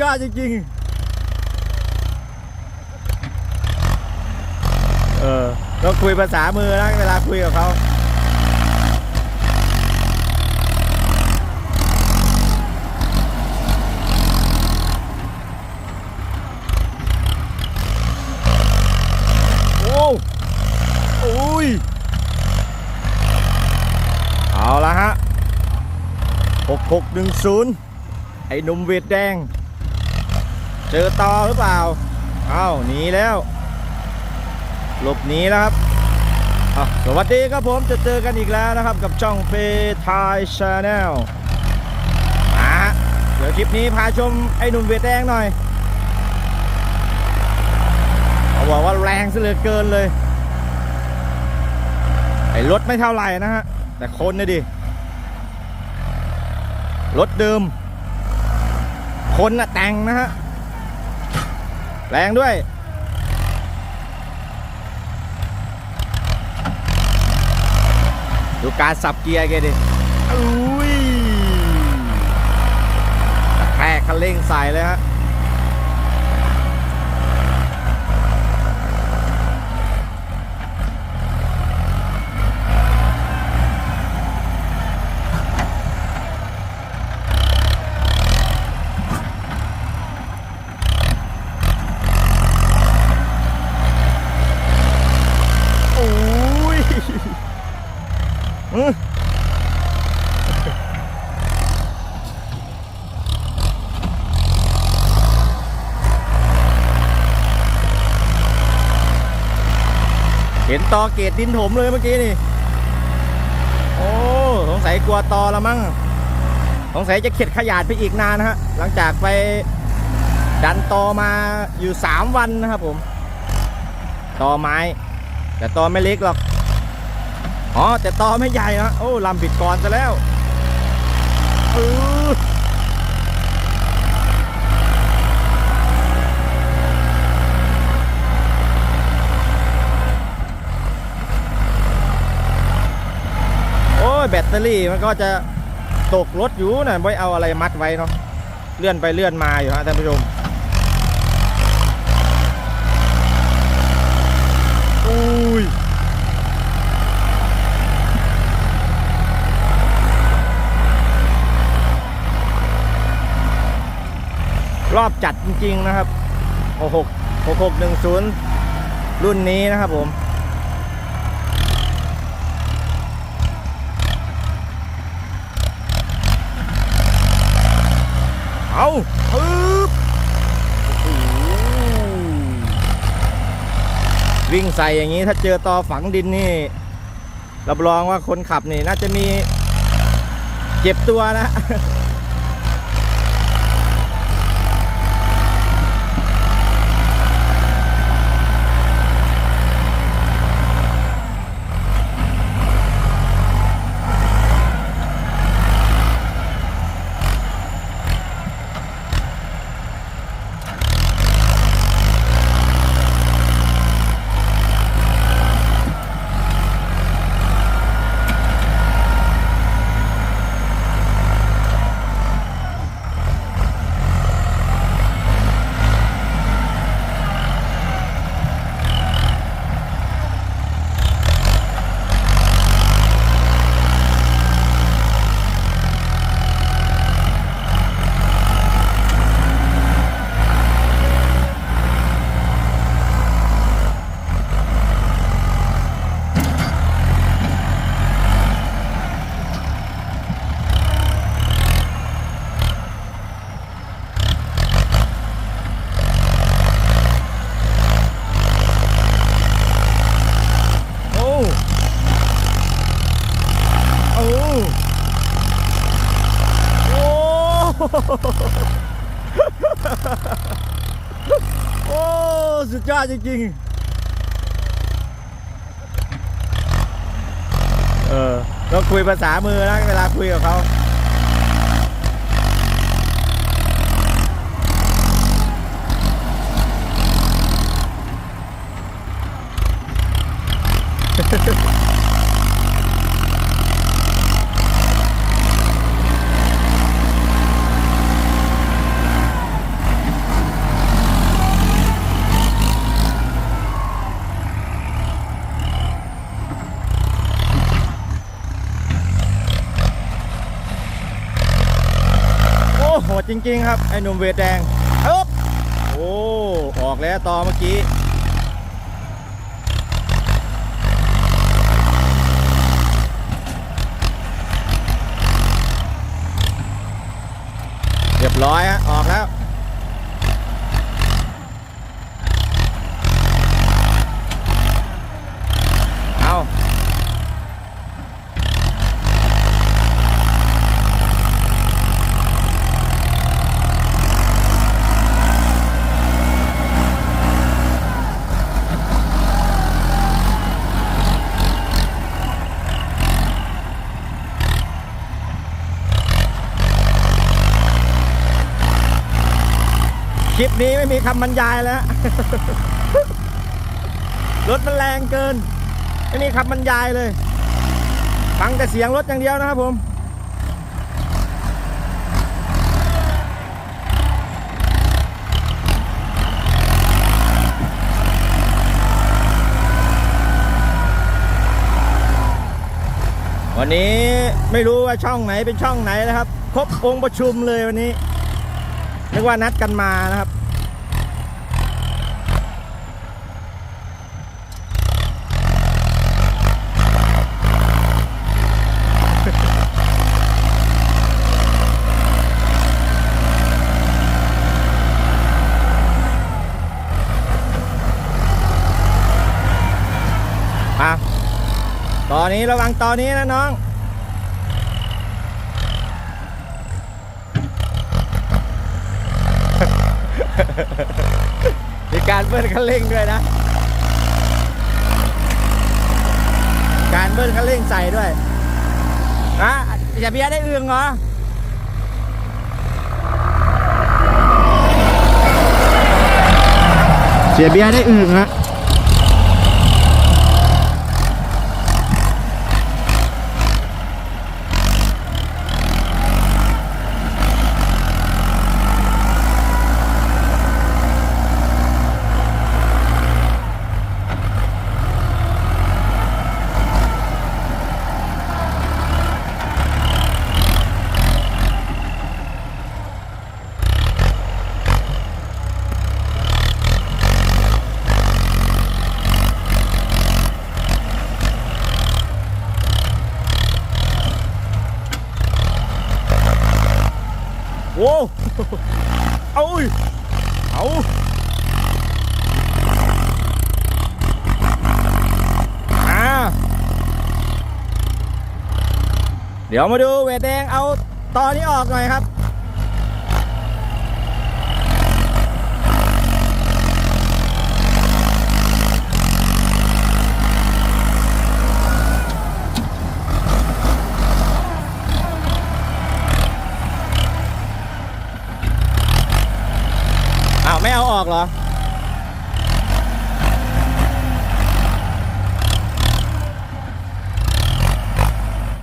ยอดจริงๆ เออต้องคุยภาษามือนะเวลาคุยกับเขาโอ้โอ้ย เอาละฮะ 6610 ไอ้หนุ่มเวทแดง เจอต่อหรือเปล่าเอ้าหนีแล้ว หลบหนีแล้วครับสวัสดีครับผมจะเจอกันอีกแล้วนะครับกับช่องเฟทายชาแนลมาฮะเดี๋ยวคลิปนี้พาชมไอ้หนุ่มเวทแดงหน่อยเขาบอกว่าแรงซะเหลือเกินเลย ไอ้รถไม่เท่าไหร่นะฮะ แต่คนนะดิ รถเดิม คนน่ะแต่งนะฮะ แรงด้วย ดูการสับเกียร์แกดิอุ้ยแทกคันเร่งใส่เลยฮะ โอ้ยอื้อ เห็นตอเกตดินถมเลยเมื่อกี้นี่ โอ้ สงสัยกลัวตอละมั้ง สงสัยจะเข็ดขยาดไปอีกนานนะฮะ หลังจากไปดันตอมาอยู่ 3 วันนะครับผม ตอไม้ แต่ตอไม่เล็กหรอก อ๋อ แต่ตอไม่ใหญ่นะโอ้ลำผิดก่อนซะแล้วเออโอ้ย แบ ตเตอรี่มันก็จะตกรถอยู่นะไว้เอาอะไรมัดไว้เนาะเลื่อนไปเลื่อนมาอยู่ฮะท่านผู้ชมอุ้ยรอบจัดจริง ๆ นะครับ 66 6610 รุ่นนี้นะครับผม เอาปึ๊บวิ่งใส่อย่างนี้ถ้าเจอตอฝังดินนี่รับรองว่าคนขับนี่น่าจะมีเจ็บตัวนะ โอ้โอ้โอ้ โอ้สุดยอดจริงๆ เออต้องคุยภาษามือนะเวลาคุยกับเขา จริง ๆ ครับไอ้หนุ่มเวทแดงอ๊บโอ้ออกแล้วต่อเมื่อกี้เรียบร้อยฮะออกแล้ว เอา คลิปนี้ไม่มีคำบรรยายแล้ว รถมันแรงเกิน ไม่มีคำบรรยายเลย ฟังแต่เสียงรถอย่างเดียวนะครับผมวันนี้ไม่รู้ว่าช่องไหนเป็นช่องไหนนะครับ ครบองค์ประชุมเลยวันนี้ นึกว่านัดกันมานะครับตอนนี้ระวังตอนนี้นะน้อง มีการเบิ้ลคันเร่งด้วยนะ การเบิ้ลคันเร่งใส่ด้วยอะจะเบียได้อึงเหรอเสียเบียร์ได้อึงฮะ โว้เอาอุ้ยเอาอ่าเดี๋ยวมาดูเวทแดงเอาตอนนี้ออกหน่อยครับ อ้าว ไม่เอาอ อกเหรอ